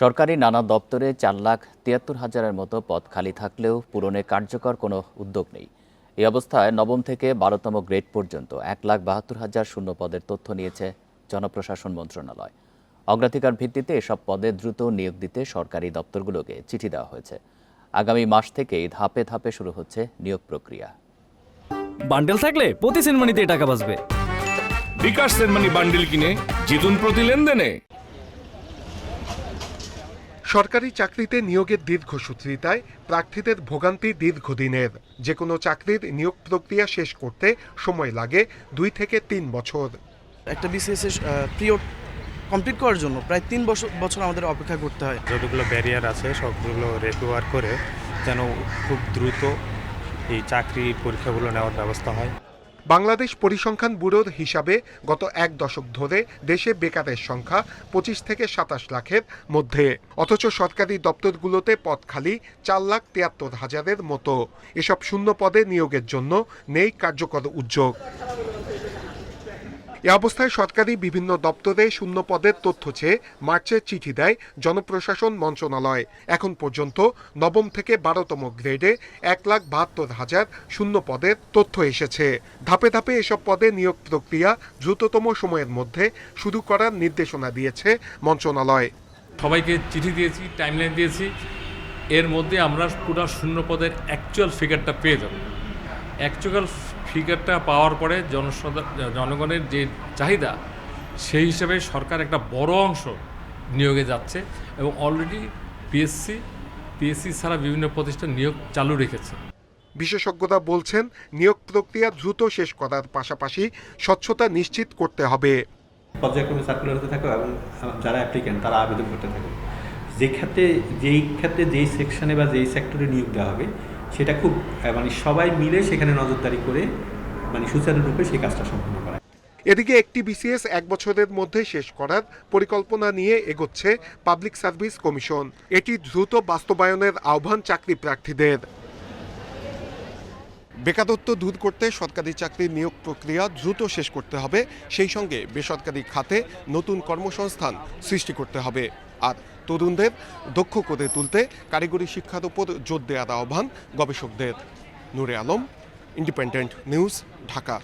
সরকারি নানা দপ্তরে চার লাখ তিয়াত্তর হাজারের মতো পদ খালি থাকলেও পূরণে কার্যকর কোনো উদ্যোগ নেই। এই অবস্থায় নবম থেকে বারোতম গ্রেড পর্যন্ত এক লাখ বাহাত্তর হাজার শূন্য পদের তথ্য নিয়েছে জনপ্রশাসন মন্ত্রণালয়। অগ্রাধিকার ভিত্তিতে এসব পদে দ্রুত নিয়োগ দিতে সরকারি দপ্তরগুলোকে চিঠি দেওয়া হয়েছে। আগামী মাস থেকেই ধাপে ধাপে শুরু হচ্ছে নিয়োগ প্রক্রিয়া। বান্ডেল থাকলে প্রতি সেনমানিতে টাকা বাঁচবে। বিকাশ সেনমানি বান্ডিল কিনে জিতুন প্রতি লেনদেনে। সরকারি চাকরিতে নিয়োগের দীর্ঘসূত্রিতায় প্রার্থীদের ভোগান্তি দীর্ঘদিনের। যে কোনো চাকরির নিয়োগ প্রক্রিয়া শেষ করতে সময় লাগে দুই থেকে তিন বছর। একটা বিসিএস এর পিরিয়ড কমপ্লিট করার জন্য প্রায় তিন বছর বছর আমাদের অপেক্ষা করতে হয়। যতগুলো ব্যারিয়ার আছে সবগুলো রেকভার করে যেন খুব দ্রুত এই চাকরি পরীক্ষাগুলো নেওয়ার ব্যবস্থা হয়। বাংলাদেশ পরিসংখ্যান ব্যুরোর হিসাবে গত এক দশক ধরে দেশে বেকারের সংখ্যা পঁচিশ থেকে সাতাশ লাখের মধ্যে। অথচ সরকারি দপ্তরগুলোতে পদ খালি চার লাখ তিয়াত্তর হাজারের মতো। এসব শূন্য পদে নিয়োগের জন্য নেই কার্যকর উদ্যোগ। এ অবস্থায় সরকারি বিভিন্ন দপ্তরে শূন্য পদের তথ্য চেয়ে মার্চে চিঠি দেয় জনপ্রশাসন মন্ত্রণালয়। এখন পর্যন্ত নবম থেকে বারোতম গ্রেডে এক লাখ বাহাত্তর হাজার শূন্য পদের তথ্য এসেছে। ধাপে ধাপে এসব পদে নিয়োগ প্রক্রিয়া দ্রুততম সময়ের মধ্যে শুরু করার নির্দেশনা দিয়েছে মন্ত্রণালয়। সবাইকে চিঠি দিয়েছি টাইমলাইন দিয়েছি। এর মধ্যে আমরা পুরো শূন্য পদের অ্যাকচুয়াল ফিগারটা পেয়ে যাব। অ্যাকচুয়াল ফিগারটা পাওয়ার পরে জনসদা- জনগণের যে চাহিদা সেই হিসাবে সরকার একটা বড় অংশ নিয়োগে যাচ্ছে এবং অলরেডি পিএসসি পিএসসি ছাড়া বিভিন্ন প্রতিষ্ঠান নিয়োগ চালু রেখেছে। বিশেষজ্ঞরা বলছেন নিয়োগ প্রক্রিয়া দ্রুত শেষ করার পাশাপাশি স্বচ্ছতা নিশ্চিত করতে হবে। পর্যায়ক্রমে সার্কুলার হতে থাকো এবং যারা অ্যাপ্লিক্যান্ট তারা আবেদন করতে থাকবে যে ক্ষেত্রে যেই ক্ষেত্রে যেই সেকশনে বা যেই সেক্টরে নিয়োগ দেওয়া হবে সেটা খুব মানে সবাই মিলে সেখানে নজরদারি করে মানে সুচারুরূপে সেই কাজটা সম্পন্ন করা। এদিকে একটি বিসিএস এক বছরের মধ্যে শেষ করার পরিকল্পনা নিয়ে এগোচ্ছে পাবলিক সার্ভিস কমিশন। এটি দ্রুত বাস্তবায়নের আহ্বান চাকরি প্রার্থীদের। বেকারত্ব দূর করতে সরকারি চাকরির নিয়োগ প্রক্রিয়া দ্রুত শেষ করতে হবে। সেই সঙ্গে বেসরকারি খাতে নতুন কর্মসংস্থান সৃষ্টি করতে হবে। আর তরুণদের দক্ষ করে তুলতে কারিগরি শিক্ষার উপর জোর দেওয়ার আহ্বান গবেষকদের। নুরে আলম ইন্ডিপেন্ডেন্ট নিউজ ঢাকা